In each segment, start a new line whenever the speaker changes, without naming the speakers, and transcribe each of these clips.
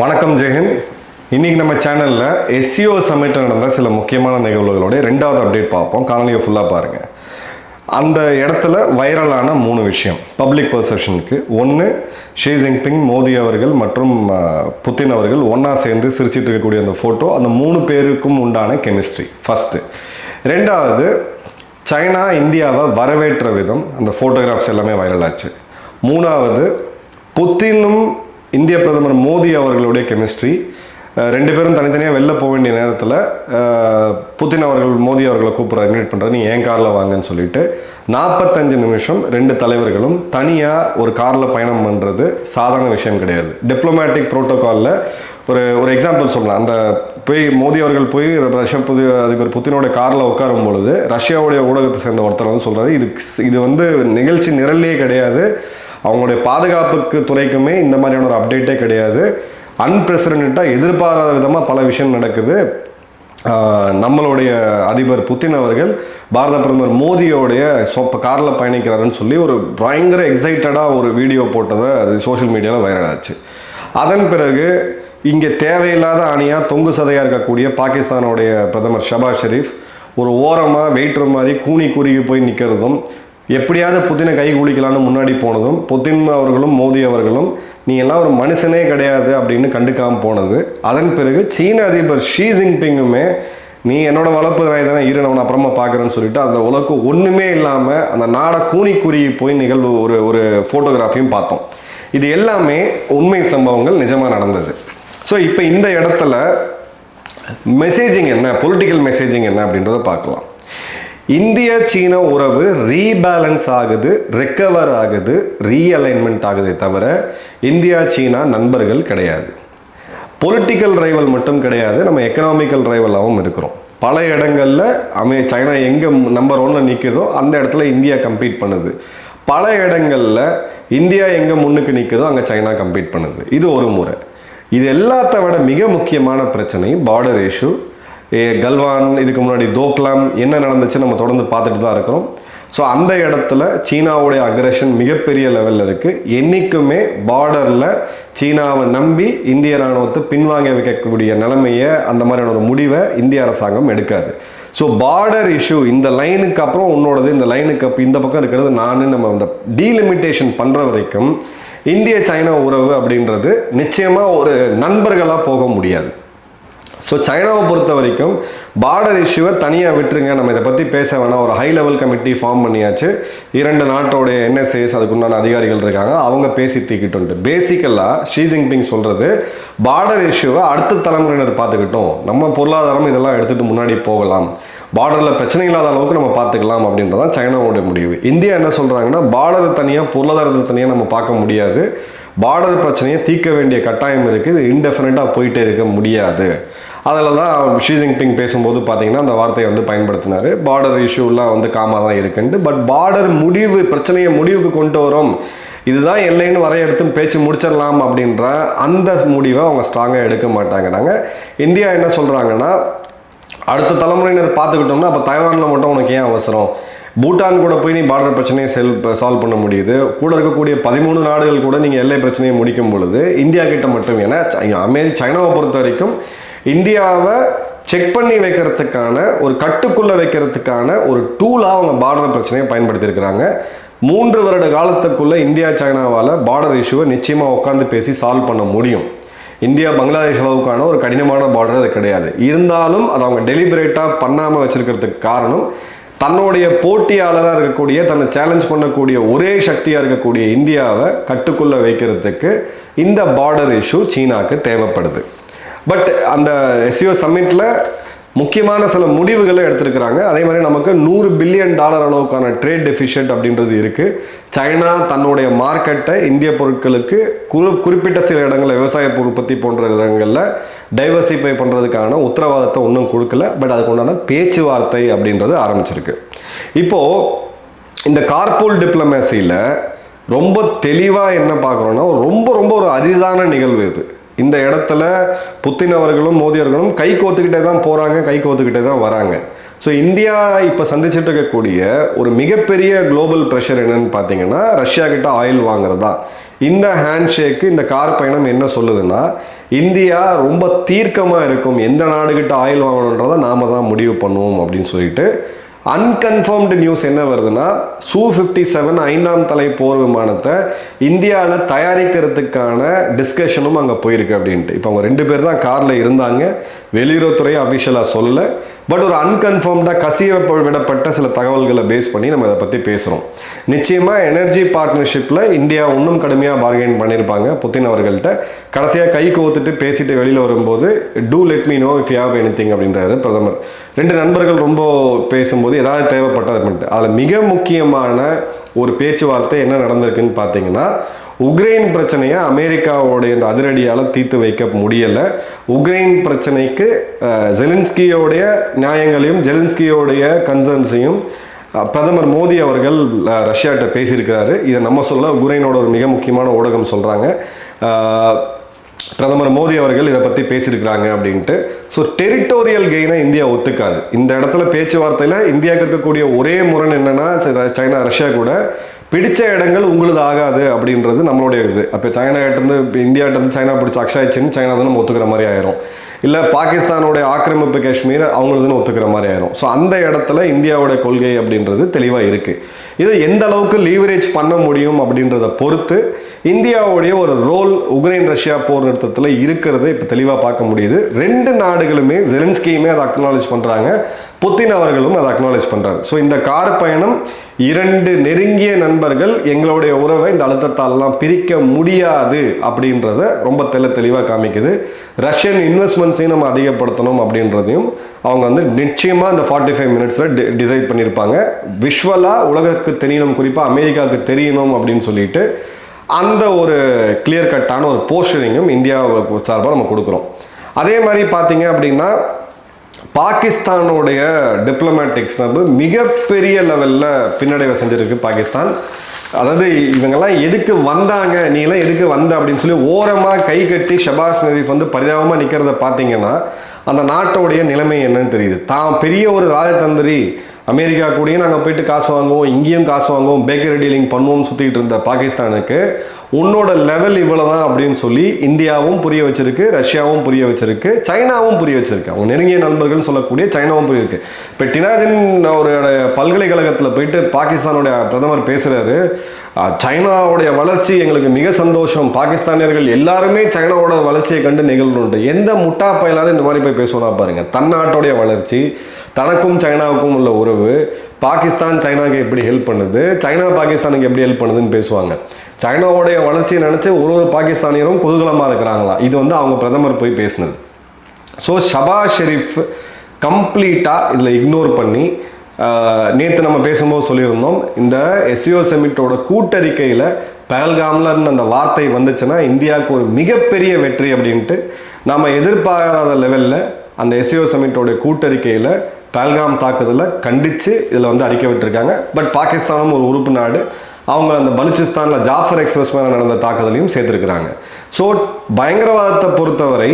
வணக்கம் ஜெயஹிந்த் இன்றைக்கி நம்ம சேனலில் எஸ்சிஓ சமிட்டில் நடந்த சில முக்கியமான நிகழ்வுகளோட ரெண்டாவது அப்டேட் பார்ப்போம். காணொலியை ஃபுல்லாக பாருங்கள் அந்த இடத்துல வைரலான மூணு விஷயம். பப்ளிக் பர்செப்ஷனுக்கு ஒன்று ஷி ஜின்பிங் மோடி அவர்கள் மற்றும் புத்தின் அவர்கள் ஒன்றா சேர்ந்து சிரிச்சிட்டு இருக்கக்கூடிய அந்த ஃபோட்டோ அந்த மூணு பேருக்கும் உண்டான கெமிஸ்ட்ரி ஃபஸ்ட்டு ரெண்டாவது சைனா இந்தியாவை வரவேற்ற விதம் அந்த ஃபோட்டோகிராஃப்ஸ் எல்லாமே வைரல் ஆச்சு. மூணாவது புத்தினும் இந்திய பிரதமர் மோடி அவர்களுடைய கெமிஸ்ட்ரி. ரெண்டு பேரும் தனித்தனியாக வெளில போக வேண்டிய நேரத்தில் புதின் அவர்கள் மோடி அவர்களை கூப்பிட்ற இன்வைட் பண்ணுற நீ என் காரில் வாங்கன்னு சொல்லிட்டு நாற்பத்தஞ்சு நிமிஷம் ரெண்டு தலைவர்களும் தனியாக ஒரு காரில் பயணம் பண்ணுறது சாதாரண விஷயம் கிடையாது. டிப்ளமேட்டிக் ப்ரோட்டோக்காலில் ஒரு ஒரு எக்ஸாம்பிள் சொல்லலாம். அந்த போய் மோடி அவர்கள் போய் ரஷ்யா புது அதிபர் புத்தினோட காரில் உட்காரும் பொழுது ரஷ்யாவுடைய ஊடகத்தை சேர்ந்த ஒருத்தர் வந்து சொல்கிறாரு இது இது வந்து நிகழ்ச்சி நிரல்லே கிடையாது. அவங்களுடைய பாதுகாப்புக்கு துறைக்குமே இந்த மாதிரியான ஒரு அப்டேட்டே கிடையாது. அன்பிரசிடென்ட்டாக எதிர்பாராத விதமாக பல விஷயம் நடக்குது. நம்மளுடைய அதிபர் புத்தின் அவர்கள் பாரத பிரதமர் மோடியோடைய சொப்ப காரில் பயணிக்கிறாருன்னு சொல்லி ஒரு பயங்கர எக்ஸைட்டடாக ஒரு வீடியோ போட்டதை அது சோஷியல் மீடியாவில் வைரல் ஆச்சு. அதன் பிறகு இங்கே தேவையில்லாத அணியாக தொங்கு சதையாக இருக்கக்கூடிய பாகிஸ்தானுடைய பிரதமர் ஷபாஸ் ஷெரீஃப் ஒரு ஓரமாக வெயிட்ரு மாதிரி கூனி குறுகி போய் நிற்கிறதும் எப்படியாவது புதினை கை குளிக்கலான்னு முன்னாடி போனதும் புத்தின் அவர்களும் மோடி அவர்களும் நீ எல்லாம் ஒரு மனுஷனே கிடையாது அப்படின்னு கண்டுக்காமல் போனது. அதன் பிறகு சீன அதிபர் ஷீ ஜின்பிங்குமே நீ என்னோட வளர்ப்பு நாய் தானே இரு நான் அப்புறமா பார்க்குறேன்னு சொல்லிட்டு அந்த உலகம் ஒன்றுமே இல்லாமல் அந்த நாடை கூனி குறுகி போய் நிகழ்வு ஒரு ஒரு ஃபோட்டோகிராஃபியும் பார்த்தோம். இது எல்லாமே உண்மை சம்பவங்கள் நிஜமாக நடந்தது. ஸோ இப்போ இந்த இடத்துல மெசேஜிங் என்ன பொலிட்டிக்கல் மெசேஜிங் என்ன அப்படின்றத பார்க்கலாம். இந்திய சீன உறவு ரீபேலன்ஸ் ஆகுது ரெக்கவர் ஆகுது ரீஅலைன்மெண்ட் ஆகுதே தவிர இந்தியா சீனா நண்பர்கள் கிடையாது. பொலிட்டிக்கல் ரைவல் மட்டும் கிடையாது நம்ம எக்கனாமிக்கல் ரைவலாகவும் இருக்கிறோம். பல இடங்களில் அமே சைனா எங்கே நம்பர் ஒன்று நிற்குதோ அந்த இடத்துல இந்தியா கம்பீட் பண்ணுது. பல இடங்களில் இந்தியா எங்கே முன்னுக்கு நிற்குதோ அங்கே சைனா கம்பீட் பண்ணுது. இது ஒரு முறை. இது எல்லாத்த விட மிக முக்கியமான பிரச்சனை பார்டர் இஷ்யூ கல்வான் இதுக்கு முன்னாடி தோக்லாம் என்ன நடந்துச்சு நம்ம தொடர்ந்து பார்த்துட்டு தான் இருக்கிறோம். ஸோ அந்த இடத்துல சீனாவுடைய அக்ரஷன் மிகப்பெரிய லெவலில் இருக்குது என்றைக்குமே பார்டரில் சீனாவை நம்பி இந்திய ராணுவத்தை பின்வாங்க வைக்கக்கூடிய நிலைமையை அந்த மாதிரியான ஒரு முடிவை இந்திய அரசாங்கம் எடுக்காது. ஸோ பார்டர் இஷ்யூ இந்த லைனுக்கு அப்புறம் உன்னோடது இந்த லைனுக்கு அப்போ இந்த பக்கம் இருக்கிறது நான் நம்ம அந்த டீலிமிட்டேஷன் பண்ணுற வரைக்கும் இந்திய சைனா உறவு அப்படின்றது நிச்சயமாக ஒரு நண்பர்களாக போக முடியாது. ஸோ சைனாவை பொறுத்த வரைக்கும் பார்டர் இஷ்யூவை தனியாக விட்டுருங்க. நம்ம இதை பற்றி பேச வேணாம். ஒரு ஹை லெவல் கமிட்டி ஃபார்ம் பண்ணியாச்சு. இரண்டு நாட்டோடைய என்எஸ்ஏஸ் அதுக்குண்டான அதிகாரிகள் இருக்காங்க. அவங்க பேசி தீக்கிட்டு பேசிக்கலாக ஷீ ஜின்பிங் சொல்கிறது பார்டர் இஷ்யூவை அடுத்த தலைமுறையினர் பார்த்துக்கிட்டோம். நம்ம பொருளாதாரம் இதெல்லாம் எடுத்துகிட்டு முன்னாடி போகலாம். பார்டரில் பிரச்சனை இல்லாத அளவுக்கு நம்ம பார்த்துக்கலாம் அப்படின்றதான் சைனாவோடைய முடிவு. இந்தியா என்ன சொல்கிறாங்கன்னா பார்டரை தனியாக பொருளாதாரத்தை தனியாக நம்ம பார்க்க முடியாது. பார்டர் பிரச்சனையை தீர்க்க வேண்டிய கட்டாயம் இருக்குது. இது இன்டெஃபினட்டாக போயிட்டே இருக்க முடியாது. அதில் தான் ஷி ஜின்பிங் பேசும்போது பார்த்தீங்கன்னா அந்த வார்த்தையை வந்து பயன்படுத்தினார். பார்டர் இஷ்யூலாம் வந்து காமாக தான் இருக்குன்ட்டு. பட் பார்டர் முடிவு பிரச்சனையை முடிவுக்கு கொண்டு வரும். இதுதான் எல்லைன்னு வரையெடுத்து பேச்சு முடிச்சிடலாம் அப்படின்ற அந்த முடிவை அவங்க ஸ்ட்ராங்காக எடுக்க மாட்டாங்கிறாங்க இந்தியா என்ன சொல்கிறாங்கன்னா அடுத்த தலைமுறையினர் பார்த்துக்கிட்டோம்னா அப்போ தைவானில் மட்டும் உனக்கு ஏன் அவசரம்? பூட்டான் கூட போய் நீ பார்டர் பிரச்சனையை செல் சால்வ் பண்ண முடியுது. கூட இருக்கக்கூடிய பதிமூணு நாடுகள் கூட நீங்கள் எல்லை பிரச்சனையை முடிக்கும் பொழுது இந்தியா கிட்ட மட்டும் ஏன்னா அமெரி சைனாவை பொறுத்த வரைக்கும் இந்தியாவை செக் பண்ணி வைக்கிறதுக்கான ஒரு கட்டுக்குள்ளே வைக்கிறதுக்கான ஒரு டூலாக அவங்க பார்டர் பிரச்சனையை பயன்படுத்தியிருக்கிறாங்க. மூன்று வருட காலத்துக்குள்ளே இந்தியா சைனாவால் பார்டர் இஷ்யூவை நிச்சயமாக உட்காந்து பேசி சால்வ் பண்ண முடியும். இந்தியா பங்களாதேஷ் அளவுக்கான ஒரு கடினமான பார்டர் அது கிடையாது. இருந்தாலும் அதை அவங்க டெலிபரேட்டாக பண்ணாமல் வச்சுருக்கிறதுக்கு காரணம் தன்னுடைய போட்டியாளராக இருக்கக்கூடிய தன்னை சேலஞ்ச் பண்ணக்கூடிய ஒரே சக்தியாக இருக்கக்கூடிய இந்தியாவை கட்டுக்குள்ளே வைக்கிறதுக்கு இந்த பார்டர் இஷ்யூ சீனாக்கு தேவைப்படுது. பட் அந்த எஸ்யூ சம்மிட்டில் முக்கியமான சில முடிவுகளை எடுத்திருக்கிறாங்க. அதே மாதிரி நமக்கு நூறு பில்லியன் டாலர் அளவுக்கான ட்ரேட் டெஃபிஷியன்ட் அப்படின்றது இருக்குது சைனா தன்னுடைய மார்க்கெட்டை இந்திய பொருட்களுக்கு குறி குறிப்பிட்ட சில இடங்களில் விவசாய உற்பத்தி போன்ற இடங்களில் டைவர்சிஃபை பண்ணுறதுக்கான உத்தரவாதத்தை ஒன்றும் கொடுக்கல. பட் அதுக்கு உண்டான பேச்சுவார்த்தை அப்படின்றது ஆரம்பிச்சிருக்கு. இப்போது இந்த கார்பூல் டிப்ளமேசியில் ரொம்ப தெளிவாக என்ன பார்க்குறோன்னா ரொம்ப ரொம்ப ஒரு அரிதான நிகழ்வு இது. இந்த இடத்துல புத்தின் அவர்களும் மோடி அவர்களும் கை கோத்துக்கிட்டே தான் போகிறாங்க கை கோத்துக்கிட்டே தான் வராங்க. ஸோ இந்தியா இப்போ சந்திச்சுட்டு இருக்கக்கூடிய ஒரு மிகப்பெரிய குளோபல் ப்ரெஷர் என்னன்னு பார்த்தீங்கன்னா ரஷ்யா கிட்ட ஆயில் வாங்குறதா. இந்த ஹேண்ட் ஷேக்கு இந்த கார் பயணம் என்ன சொல்லுதுன்னா இந்தியா ரொம்ப தீர்க்கமாக இருக்கும் எந்த நாடுகிட்ட ஆயில் வாங்கணுன்றதை நாம தான் முடிவு பண்ணுவோம் அப்படின்னு சொல்லிட்டு அன்கன்ஃபர்ம்டு நியூஸ் என்ன வருதுன்னா சூ ஃபிஃப்டி செவன் ஐந்தாம் தலை போர் விமானத்தை இந்தியாவில் தயாரிக்கிறதுக்கான டிஸ்கஷனும் அங்கே போயிருக்கு அப்படின்ட்டு. இப்போ அவங்க ரெண்டு பேர் தான் காரில் இருந்தாங்க. வெளியுறவுத்துறை அஃபிஷியலாக சொல்லலை. பட் ஒரு அன்கன்ஃபார்ம்டாக கசிய விடப்பட்ட சில தகவல்களை பேஸ் பண்ணி நம்ம இதை பற்றி பேசுகிறோம் நிச்சயமாக எனர்ஜி பார்ட்னர்ஷிப்பில் இந்தியா இன்னும் கடுமையாக பார்கெயின் பண்ணியிருப்பாங்க புத்தின் அவர்கள்ட்ட கடைசியாக கை கோத்துட்டு பேசிட்டு வெளியில் வரும்போது do let me know if have any thing அப்படின்றாரு பிரதமர். ரெண்டு நண்பர்கள் ரொம்ப பேசும்போது ஏதாவது தேவைப்பட்டது பண்ணிட்டு அதில் மிக முக்கியமான ஒரு பேச்சுவார்த்தை என்ன நடந்திருக்குன்னு பார்த்தீங்கன்னா உக்ரைன் பிரச்சனையை அமெரிக்காவோடைய இந்த அதிரடியால் தீர்த்து வைக்க முடியலை. உக்ரைன் பிரச்சனைக்கு ஜெலின்ஸ்கியோடைய நியாயங்களையும் ஜெலின்ஸ்கியோடைய கன்சர்ன்ஸையும் பிரதமர் மோடி அவர்கள் ரஷ்யாட்ட பேசியிருக்கிறாரு. இதை நம்ம சொல்ல உக்ரைனோட ஒரு மிக முக்கியமான ஊடகம் சொல்கிறாங்க பிரதமர் மோடி அவர்கள் இதை பற்றி பேசியிருக்கிறாங்க அப்படின்ட்டு. ஸோ டெரிட்டோரியல் கெயினை இந்தியா ஒத்துக்காது. இந்த இடத்துல பேச்சுவார்த்தையில் இந்தியாவுக்கு இருக்கக்கூடிய ஒரே முரண் என்னென்னா ச- சைனா ரஷ்யா கூட பிடிச்ச இடங்கள் உங்களுது ஆகாது அப்படின்றது நம்மளுடைய இது. அப்போ சைனாகிட்டேருந்து இப்போ இந்தியாகிட்டேருந்து சைனா பிடிச்ச அக்ஷாய்ச்சின்னு சைனா தான் நம்ம ஒத்துக்கிற மாதிரி ஆயிரும். இல்லை பாகிஸ்தானுடைய ஆக்கிரமிப்பு காஷ்மீர் அவங்களுதுன்னு ஒத்துக்கிற மாதிரி ஆயிரும். ஸோ அந்த இடத்துல இந்தியாவோட கொள்கை அப்படின்றது தெளிவாக இருக்குது இது எந்த அளவுக்கு லீவரேஜ் பண்ண முடியும் அப்படின்றத பொறுத்து இந்தியாவுடைய ஒரு ரோல் உக்ரைன் ரஷ்யா போர் நிறுத்தத்தில் இருக்கிறத இப்போ தெளிவாக பார்க்க முடியுது. ரெண்டு நாடுகளுமே ஜெலன்ஸ்கியுமே அதை அக்னாலேஜ் பண்ணுறாங்க புத்தின் அவர்களும் அதை அக்னாலேஜ் பண்ணுறாரு ஸோ இந்த கார் பயணம் இரண்டு நெருங்கிய நண்பர்கள் எங்களுடைய உறவை இந்த அழுத்தத்தாலெல்லாம் பிரிக்க முடியாது அப்படின்றத ரொம்ப தெள்ள தெளிவாக காமிக்குது. ரஷ்யன் இன்வெஸ்ட்மெண்ட்ஸையும் நம்ம அதிகப்படுத்தணும் அப்படின்றதையும் அவங்க வந்து நிச்சயமாக இந்த ஃபார்ட்டி ஃபைவ் மினிட்ஸில் டி டிசைட் பண்ணியிருப்பாங்க விஷுவலாக உலகத்துக்கு தெரியணும் குறிப்பாக அமெரிக்காவுக்கு தெரியணும் அப்படின்னு சொல்லிட்டு அந்த ஒரு கிளியர் கட்டான ஒரு போஸ்டரிங்கும் இந்தியா சார்பாக நம்ம கொடுக்குறோம். அதே மாதிரி பார்த்தீங்க அப்படின்னா பாகிஸ்தானுடைய டிப்ளமேட்டிக்ஸ் வந்து மிகப்பெரிய லெவலில் பின்னடைவை செஞ்சிருக்கு பாகிஸ்தான். அதாவது இவங்கெல்லாம் எதுக்கு வந்தாங்க நீலாம் எதுக்கு வந்த அப்படின்னு சொல்லி ஓரமாக கை கட்டி ஷபாஸ் நரீஃப் வந்து பரிதாபமாக நிற்கிறத பார்த்தீங்கன்னா அந்த நாட்டோடைய நிலைமை என்னன்னு தெரியுது. தான் பெரிய ஒரு ராஜதந்திரி அமெரிக்கா கூடயும் நாங்கள் போயிட்டு காசு வாங்குவோம் இங்கேயும் காசு வாங்குவோம் பேக்கரி டீலிங் பண்ணுவோம்னு சுற்றிக்கிட்டு இருந்த பாகிஸ்தானுக்கு உன்னோட லெவல் இவ்வளவுதான் அப்படின்னு சொல்லி இந்தியாவும் புரிய வச்சிருக்கு ரஷ்யாவும் புரிய வச்சிருக்கு சைனாவும் புரிய வச்சிருக்கு. அவங்க நெருங்கிய நண்பர்கள்னு சொல்லக்கூடிய சைனாவும் புரிய இருக்கு இப்போ டினாதின் அவரோட பல்கலைக்கழகத்தில் போயிட்டு பாகிஸ்தானுடைய பிரதமர் பேசுகிறாரு சைனாவுடைய வளர்ச்சி எங்களுக்கு மிக சந்தோஷம். பாகிஸ்தானியர்கள் எல்லாருமே சைனாவோட வளர்ச்சியை கண்டு நிகழ்வுண்டு. எந்த முட்டா பயலாத இந்த மாதிரி போய் பேசுவோம்னா பாருங்கள் தன் நாட்டோடைய வளர்ச்சி தனக்கும் சைனாவுக்கும் உள்ள உறவு பாகிஸ்தான் சைனாக்கு எப்படி ஹெல்ப் பண்ணுது சைனா பாகிஸ்தானுக்கு எப்படி ஹெல்ப் பண்ணுதுன்னு பேசுவாங்க. சைனாவுடைய வளர்ச்சியை நினச்சி ஒரு ஒரு பாகிஸ்தானியரும் குதூகலமாக இருக்கிறாங்களா? இது வந்து அவங்க பிரதமர் போய் பேசினது. ஸோ ஷபா ஷெரீஃப் கம்ப்ளீட்டாக இதில் இக்னோர் பண்ணி நேற்று நம்ம பேசும்போது சொல்லியிருந்தோம் இந்த எஸ்சிஓ செமிட்டோட கூட்டறிக்கையில் பகல்காம்லன்னு அந்த வார்த்தை வந்துச்சுன்னா இந்தியாவுக்கு ஒரு மிகப்பெரிய வெற்றி அப்படின்ட்டு நம்ம எதிர்பாராத லெவலில் அந்த எஸ்யூ சமிட்டோட கூட்டறிக்கையில் பல்காம் தாக்குதலை கண்டித்து இதில் வந்து அறிக்கை விட்டுருக்காங்க. பட் பாகிஸ்தானும் ஒரு உறுப்பு நாடு. அவங்க அந்த பலுச்சிஸ்தானில் ஜாஃபர் எக்ஸ்பிரஸ் மேலே நடந்த தாக்குதலையும் சேர்த்துருக்குறாங்க. ஸோ பயங்கரவாதத்தை பொறுத்தவரை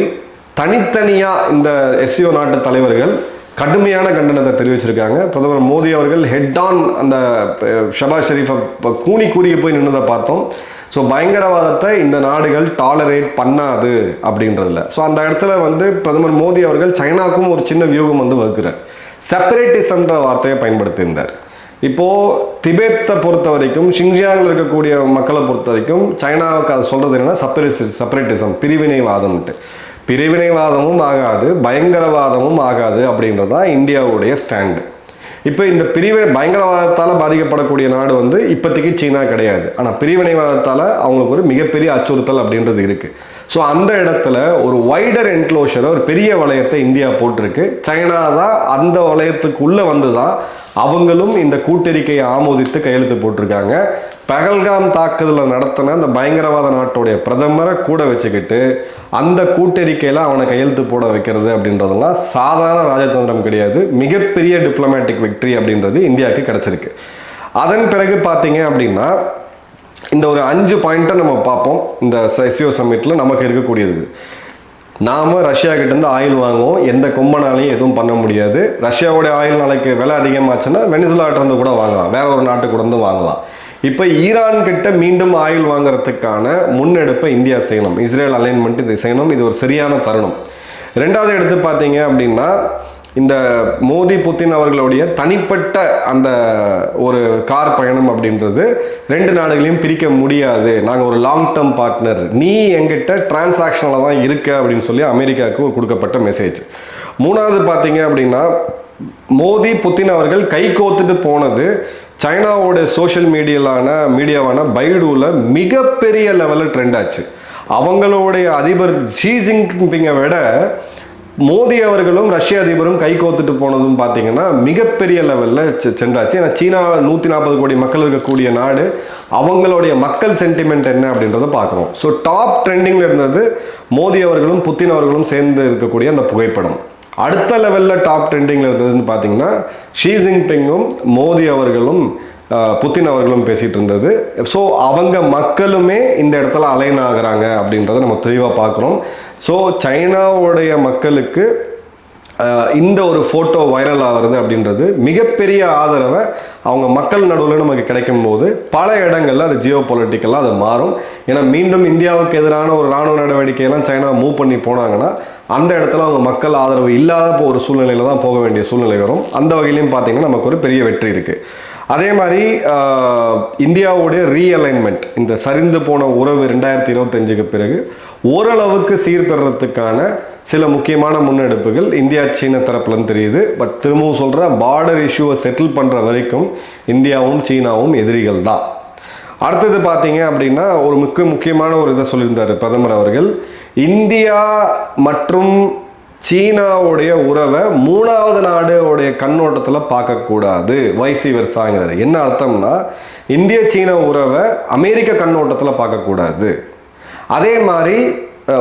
தனித்தனியாக இந்த எஸ்சிஓ நாட்டு தலைவர்கள் கடுமையான கண்டனத்தை தெரிவிச்சிருக்காங்க. பிரதமர் மோடி அவர்கள் ஹெட் ஆன் அந்த ஷபாஸ் ஷெரீஃபை கூனி கூறிய போய் நின்றதை பார்த்தோம். ஸோ பயங்கரவாதத்தை இந்த நாடுகள் டாலரேட் பண்ணாது அப்படின்றதுல. ஸோ அந்த இடத்துல வந்து பிரதமர் மோடி அவர்கள் சைனாக்கும் ஒரு சின்ன வியூகம் வந்து வகுக்கிறார். செப்பரேட்டிசம்ன்ற வார்த்தையை பயன்படுத்தியிருந்தார். இப்போது திபெத்தை பொறுத்த வரைக்கும் ஷிங்ஜியாங்கில் இருக்கக்கூடிய மக்களை பொறுத்த வரைக்கும் சைனாவுக்கு அது சொல்கிறது என்னென்னா செப்பரேட் செப்பரேட்டிசம் பிரிவினைவாதம்ட்டு பிரிவினைவாதமும் ஆகாது பயங்கரவாதமும் ஆகாது அப்படின்றது தான் இந்தியாவுடைய ஸ்டாண்டு. இப்போ இந்த பிரிவினை பயங்கரவாதத்தால் பாதிக்கப்படக்கூடிய நாடு வந்து இப்போதைக்கு சீனா கிடையாது. ஆனால் பிரிவினைவாதத்தால் அவங்களுக்கு ஒரு மிகப்பெரிய அச்சுறுத்தல் அப்படின்றது இருக்குது ஸோ அந்த இடத்துல ஒரு வைடர் என்க்ளோஷரை ஒரு பெரிய வளையத்தை இந்தியா போட்டிருக்கு. சைனா தான் அந்த வளையத்துக்குள்ளே வந்து தான் அவங்களும் இந்த கூட்டறிக்கையை ஆமோதித்து கையெழுத்து போட்டிருக்காங்க. பகல்காம் தாக்குதலை நடத்தின அந்த பயங்கரவாத நாட்டுடைய பிரதமரை கூட வச்சுக்கிட்டு அந்த கூட்டறிக்கையில் அவனை கையெழுத்து போட வைக்கிறது அப்படின்றதெல்லாம் சாதாரண ராஜதந்திரம் கிடையாது. மிகப்பெரிய டிப்ளமேட்டிக் விக்டரி அப்படின்றது இந்தியாவுக்கு கிடச்சிருக்கு. அதன் பிறகு பார்த்தீங்க அப்படின்னா இந்த ஒரு அஞ்சு பாயிண்ட்டை நம்ம பார்ப்போம். இந்த எஸ்சிஓ சம்மிட்டில் நமக்கு இருக்கக்கூடியது. நாம் ரஷ்யா கிட்டேருந்து ஆயில் வாங்குவோம். எந்த கொம்பனாலையும் எதுவும் பண்ண முடியாது. ரஷ்யாவோட ஆயில் நாளைக்கு விலை அதிகமாச்சுன்னா வெனிசுலாட்டிருந்து கூட வாங்கலாம். வேற ஒரு நாட்டு கூட இருந்து வாங்கலாம். இப்போ ஈரான் கிட்ட மீண்டும் ஆயில் வாங்குறதுக்கான முன்னெடுப்பை இந்தியா செய்யணும். இஸ்ரேல் அலைன்மெண்ட் இதை செய்யணும். இது ஒரு சரியான தருணம். ரெண்டாவது எடுத்து பார்த்தீங்க அப்படின்னா இந்த மோடி புத்தின் அவர்களுடைய தனிப்பட்ட அந்த ஒரு கார் பயணம் அப்படின்றது ரெண்டு நாடுகளையும் பிரிக்க முடியாது. நாங்கள் ஒரு லாங் டேர்ம் பார்ட்னர் நீ எங்கிட்ட டிரான்சாக்ஷனில் தான் இருக்க அப்படின்னு சொல்லி அமெரிக்காவுக்கு ஒரு கொடுக்கப்பட்ட மெசேஜ் மூணாவது பார்த்தீங்க அப்படின்னா மோடி புத்தின் அவர்கள் கை கோத்துட்டு போனது சைனாவோட சோஷியல் மீடியாலான மீடியாவான பைடூவில் மிகப்பெரிய லெவலில் ட்ரெண்ட் ஆச்சு. அவங்களுடைய அதிபர் ஷீ ஜின்பிங்கை விட மோடி அவர்களும் ரஷ்ய அதிபரும் கை கோத்துட்டு போனதும் பார்த்தீங்கன்னா மிகப்பெரிய லெவலில் சென்றாச்சு. ஏன்னா சீனா நூற்றி நாற்பது கோடி மக்கள் இருக்கக்கூடிய நாடு அவங்களுடைய மக்கள் சென்டிமெண்ட் என்ன அப்படின்றத பார்க்குறோம் ஸோ டாப் ட்ரெண்டிங்கில் இருந்தது மோடி அவர்களும் புத்தின் அவர்களும் சேர்ந்து இருக்கக்கூடிய அந்த புகைப்படம். அடுத்த லெவலில் டாப் ட்ரெண்டிங்கில் இருந்ததுன்னு பார்த்தீங்கன்னா ஷீ ஜின்பிங்கும் மோடி அவர்களும் புத்தின் அவர்களும் பேசிகிட்டு இருந்தது. ஸோ அவங்க மக்களுமே இந்த இடத்துல அலைன் ஆகிறாங்க அப்படின்றத நம்ம தெளிவாக பார்க்குறோம். ஸோ சைனாவுடைய மக்களுக்கு இந்த ஒரு ஃபோட்டோ வைரல் ஆகிறது அப்படின்றது மிகப்பெரிய ஆதரவை அவங்க மக்கள் நடுவில் நமக்கு கிடைக்கும் போது பல இடங்களில் அது ஜியோ பொலிட்டிக்கலாக அது மாறும். ஏன்னா மீண்டும் இந்தியாவுக்கு எதிரான ஒரு ராணுவ நடவடிக்கையெல்லாம் சைனா மூவ் பண்ணி போனாங்கன்னா அந்த இடத்துல அவங்க மக்கள் ஆதரவு இல்லாத ஒரு சூழ்நிலையில் தான் போக வேண்டிய சூழ்நிலை வரும். அந்த வகையிலையும் பார்த்திங்கன்னா நமக்கு ஒரு பெரிய வெற்றி இருக்குது அதே மாதிரி இந்தியாவுடைய ரீஅலைன்மெண்ட் இந்த சரிந்து போன உறவு ரெண்டாயிரத்தி இருபத்தஞ்சுக்கு பிறகு ஓரளவுக்கு சீர்பெறத்துக்கான சில முக்கியமான முன்னெடுப்புகள் இந்தியா சீன தரப்புலன்னு தெரியுது. பட் திரும்பவும் சொல்கிறேன் பார்டர் இஷ்யூவை செட்டில் பண்ணுற வரைக்கும் இந்தியாவும் சீனாவும் எதிரிகள் தான். அடுத்தது பார்த்தீங்க அப்படின்னா ஒரு மிக முக்கியமான ஒரு இதை சொல்லியிருந்தார் பிரதமர் அவர்கள். இந்தியா மற்றும் சீனாவுடைய உறவை மூணாவது நாடுடைய கண்ணோட்டத்தில் பார்க்கக்கூடாது. வைசி வெர்சாங்கிறாரு என்ன அர்த்தம்னா இந்திய சீன உறவை அமெரிக்க கண்ணோட்டத்தில் பார்க்கக்கூடாது. அதே மாதிரி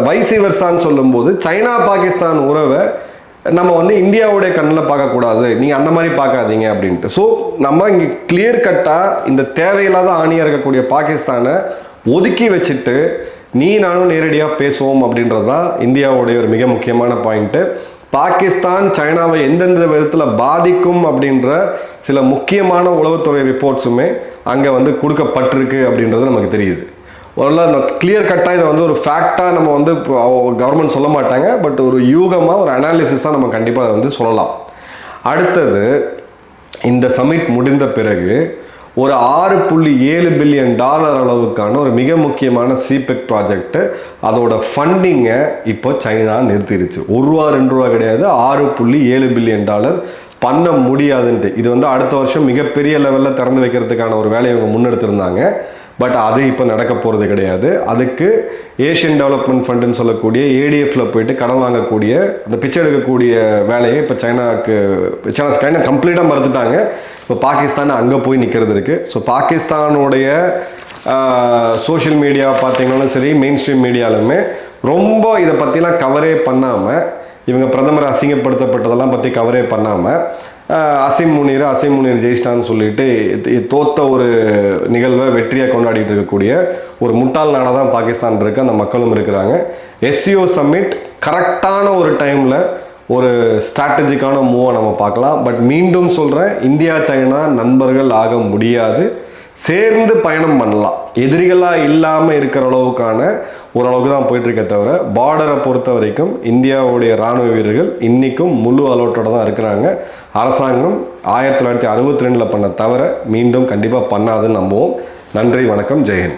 வைசி வெர்சான்னு சொல்லும்போது சைனா பாகிஸ்தான் உறவை நம்ம வந்து இந்தியாவுடைய கண்ணில் பார்க்கக்கூடாது. நீங்கள் அந்த மாதிரி பார்க்காதீங்க அப்படின்ட்டு. ஸோ நம்ம இங்கே கிளியர் கட்டாக இந்த தேவையில்லாத ஆணியாக இருக்கக்கூடிய பாகிஸ்தானை ஒதுக்கி வச்சுட்டு நீ நானும் நேரடியாக பேசுவோம் அப்படின்றது தான் இந்தியாவுடைய ஒரு மிக முக்கியமான பாயிண்ட்டு பாகிஸ்தான் சைனாவை எந்தெந்த விதத்தில் பாதிக்கும் அப்படின்ற சில முக்கியமான உளவுத்துறை ரிப்போர்ட்ஸுமே அங்கே வந்து கொடுக்கப்பட்டிருக்கு அப்படின்றது நமக்கு தெரியுது. ஒரு கிளியர் கட்டாக இதை வந்து ஒரு ஃபேக்டாக நம்ம வந்து கவர்மெண்ட் சொல்ல மாட்டாங்க பட் ஒரு யூகமாக ஒரு அனாலிசிஸாக நம்ம கண்டிப்பாக அதை வந்து சொல்லலாம். அடுத்தது இந்த சமிட் முடிந்த பிறகு ஒரு ஆறு புள்ளி ஏழு பில்லியன் டாலர் அளவுக்கான ஒரு மிக முக்கியமான சிபெக் ப்ராஜெக்ட்டு அதோட ஃபண்டிங்கை இப்போ சைனா நிறுத்திடுச்சு ஒரு ரூபா ரெண்டு ரூபா கிடையாது. ஆறு புள்ளி ஏழு பில்லியன் டாலர். பண்ண முடியாதுன்ட்டு. இது வந்து அடுத்த வருஷம் மிகப்பெரிய லெவலில் திறந்து வைக்கிறதுக்கான ஒரு வேலையை இவங்க முன்னெடுத்திருந்தாங்க. பட் அது இப்போ நடக்க போகிறது கிடையாது. அதுக்கு ஏஷியன் டெவலப்மெண்ட் ஃபண்டுன்னு சொல்லக்கூடிய ஏடிஎஃப்ல போயிட்டு கடன் வாங்கக்கூடிய அந்த பிச்சை எடுக்கக்கூடிய வேலையை இப்போ சைனாக்கு சைனா சைனா கம்ப்ளீட்டாக மறுத்துட்டாங்க. இப்போ பாகிஸ்தான் அங்கே போய் நிற்கிறது இருக்குது ஸோ பாகிஸ்தானுடைய சோஷியல் மீடியா பார்த்திங்கனாலும் சரி மெயின் ஸ்ட்ரீம் மீடியாலுமே ரொம்ப இதை பற்றிலாம் கவரே பண்ணாமல் இவங்க பிரதமர் அசிங்கப்படுத்தப்பட்டதெல்லாம் பற்றி கவரே பண்ணாமல் அசிம் முனீர் அசிம் முனீர் ஜெயிச்சிட்டான்னு சொல்லிட்டு தோத்த ஒரு நிகழ்வை வெற்றியாக கொண்டாடிட்டு இருக்கக்கூடிய ஒரு முட்டாள் நாடாக தான் பாகிஸ்தான் இருக்குது அந்த மக்களும் இருக்கிறாங்க. எஸ்சிஓ சம்மிட் கரெக்டான ஒரு டைமில் ஒரு ஸ்ட்ராட்டஜிக்கான மூவை நம்ம பார்க்கலாம். பட் மீண்டும் சொல்கிறேன் இந்தியா சைனா நண்பர்கள் ஆக முடியாது. சேர்ந்து பயணம் பண்ணலாம். எதிரிகளாக இல்லாமல் இருக்கிற அளவுக்கான ஓரளவுக்கு தான் போயிட்டுருக்கே தவிர பார்டரை பொறுத்த வரைக்கும் இந்தியாவுடைய ராணுவ வீரர்கள் இன்றைக்கும் முழு அலோட்டோட தான் இருக்கிறாங்க. அரசாங்கம் ஆயிரத்தி தொள்ளாயிரத்தி அறுபத்தி ரெண்டில் பண்ண தவிர மீண்டும் கண்டிப்பாக பண்ணாதுன்னு நம்புவோம். நன்றி வணக்கம் ஜெயன்